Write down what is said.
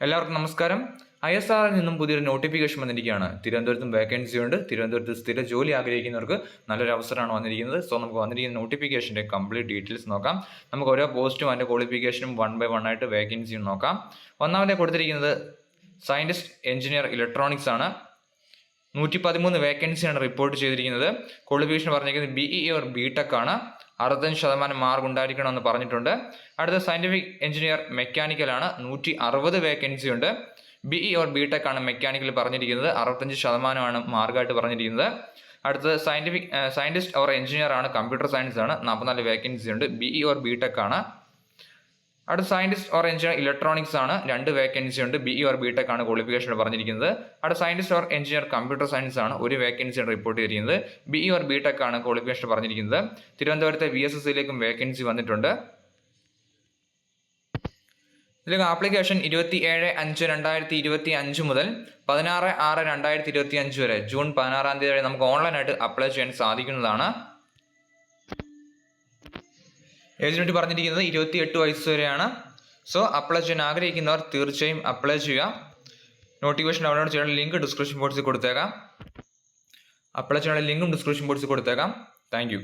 എല്ലാവർക്കും നമസ്കാരം. I S ആറിൽ നിന്നും പുതിയൊരു നോട്ടിഫിക്കേഷൻ വന്നിരിക്കുകയാണ്. തിരുവനന്തപുരത്തും വേക്കൻസി ഉണ്ട്. തിരുവനന്തപുരത്ത് സ്ഥിര ജോലി ആഗ്രഹിക്കുന്നവർക്ക് നല്ലൊരു അവസരമാണ് വന്നിരിക്കുന്നത്. സോ നമുക്ക് വന്നിരിക്കുന്ന നോട്ടിഫിക്കേഷന്റെ കംപ്ലീറ്റ് ഡീറ്റെയിൽസ് നോക്കാം. നമുക്ക് ഓരോ പോസ്റ്റും അതിന്റെ ക്വാളിഫിക്കേഷനും വൺ ബൈ വൺ ആയിട്ട് വേക്കൻസിയും നോക്കാം. ഒന്നാമത്തെ കൊടുത്തിരിക്കുന്നത് സയന്റിസ്റ്റ് എഞ്ചിനീയർ ഇലക്ട്രോണിക്സ് ആണ്. നൂറ്റി പതിമൂന്ന് വേക്കൻസിയാണ് റിപ്പോർട്ട് ചെയ്തിരിക്കുന്നത്. ക്വാളിഫിക്കേഷൻ പറഞ്ഞിരിക്കുന്നത് B E or B tech ആണ്. അറുപത്തഞ്ച് ശതമാനം മാർക്ക് ഉണ്ടായിരിക്കണമെന്ന് പറഞ്ഞിട്ടുണ്ട്. അടുത്ത സയന്റിഫിക് എഞ്ചിനീയർ മെക്കാനിക്കൽ ആണ്. നൂറ്റി അറുപത് വേക്കൻസി ഉണ്ട്. B E or B tech ആണ് മെക്കാനിക്കൽ പറഞ്ഞിരിക്കുന്നത്. അറുപത്തഞ്ച് ശതമാനമാണ് മാർക്കായിട്ട് പറഞ്ഞിരിക്കുന്നത്. അടുത്തത് സയന്റിഫിക് സയന്റിസ്റ്റ് ഓർ എഞ്ചിനീയർ ആണ്. കമ്പ്യൂട്ടർ സയൻസ് ആണ്. നാൽപ്പത്തിനാല് വേക്കൻസി ഉണ്ട്. B E or B tech ആണ്. അടുത്ത സയന്റിസ്റ്റ് ഓർ എഞ്ചിനീയർ ഇലക്ട്രോണിക്സ് ആണ്. രണ്ട് വേക്കൻസി ഉണ്ട്. ബി ഓർ ബി ടെക് ആണ് ക്വാളിഫിക്കേഷൻ പറഞ്ഞിരിക്കുന്നത്. അടുത്ത scientist or engineer computer science ആണ്. ഒരു വേക്കൻസി റിപ്പോർട്ട് ചെയ്തിരിക്കുന്നത്. ബി ഓർ ബി ടെക് ആണ് ക്വാളിഫിക്കേഷൻ പറഞ്ഞിരിക്കുന്നത്. തിരുവനന്തപുരത്തെ വി എസ് എസ് സിയിലേക്കും വേക്കൻസി വന്നിട്ടുണ്ട്. ഇതിലേക്ക് ആപ്ലിക്കേഷൻ ഇരുപത്തി ഏഴ് അഞ്ച് രണ്ടായിരത്തി ഇരുപത്തി അഞ്ച് മുതൽ പതിനാറ് ആറ് രണ്ടായിരത്തി ഇരുപത്തി അഞ്ച് വരെ. ജൂൺ പതിനാറാം തീയതി വരെ നമുക്ക് ഓൺലൈനായിട്ട് അപ്ലൈ ചെയ്യാൻ സാധിക്കുന്നതാണ്. ഏജ് ലിമിറ്റ് പറഞ്ഞിരിക്കുന്നത് ഇരുപത്തി എട്ട് വയസ്സ് വരെയാണ്. സോ അപ്ലൈ ചെയ്യാൻ ആഗ്രഹിക്കുന്നവർ തീർച്ചയായും അപ്ലൈ ചെയ്യുക. നോട്ടിഫിക്കേഷൻ ഡൗൺലോഡ് ചെയ്യാനുള്ള ലിങ്ക് ഡിസ്ക്രിപ്ഷൻ ബോക്സിൽ കൊടുത്തേക്കാം. അപ്ലൈ ചെയ്യാനുള്ള ലിങ്കും ഡിസ്ക്രിപ്ഷൻ ബോക്സിൽ കൊടുത്തേക്കാം. താങ്ക്